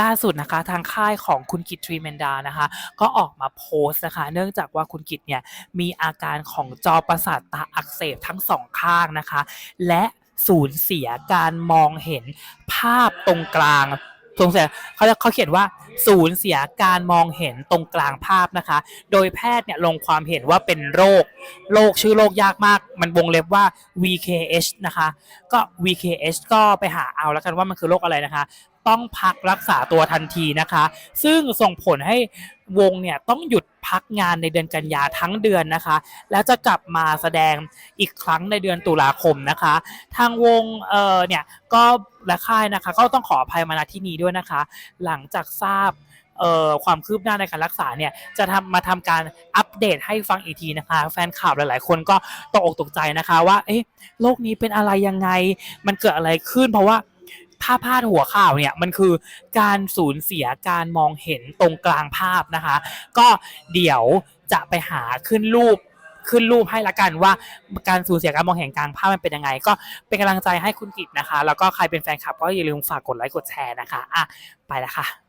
ล่าสุดนะคะทางค่ายของคุณกิตทรีเมนดานะคะ ก็ออกมาโพสต์นะคะ เนื่องจากว่าคุณกิตเนี่ยมีอาการของจอประสาทตาอักเสบทั้งสองข้างนะคะ และสูญเสียการมองเห็นภาพตรงกลาง สงสัยเขาเขาเขียนว่าสูญเสียการมองเห็นตรงกลางภาพนะคะ โดยแพทย์เนี่ยลงความเห็นว่าเป็นโรค โรคชื่อโรคยากมาก มันวงเล็บว่า VKH นะคะ ก็ VKH ก็ไปหาเอาแล้วกันว่ามันคือโรคอะไรนะคะ ต้องพักรักษาตัวทันทีนะคะ ซึ่งส่งผลให้วงเนี่ยต้องหยุด พักงานในเดือนกันยาทั้งเดือนนะคะ แล้วจะกลับมาแสดงอีกครั้งในเดือนตุลาคมนะคะ ทางวงเอ่อเนี่ยก็และค่ายนะคะ ก็ต้องขออภัยมาณที่นี้ด้วยนะคะ หลังจากทราบเอ่อความคืบหน้าในการรักษาเนี่ยจะทำมาทำการอัปเดตให้ฟังอีกทีนะคะ แฟนข่าวหลาย ๆ คนก็ตกอกตกใจนะคะว่าเอ๊ะโรคนี้เป็นอะไรยังไงมันเกิดอะไรขึ้นเพราะว่า ถ้าพาดหัวข่าวเนี่ยมันคือการสูญเสียการมองเห็นตรงกลางภาพนะคะ ก็เดี๋ยวจะไปหาขึ้นรูปขึ้นรูปให้ละกันว่าการสูญเสียการมองเห็นกลางภาพมันเป็นยังไง ก็เป็นกำลังใจให้คุณกิตนะคะ แล้วก็ใครเป็นแฟนคลับก็อย่าลืมฝากกดไลค์กดแชร์นะคะอะไปละค่ะ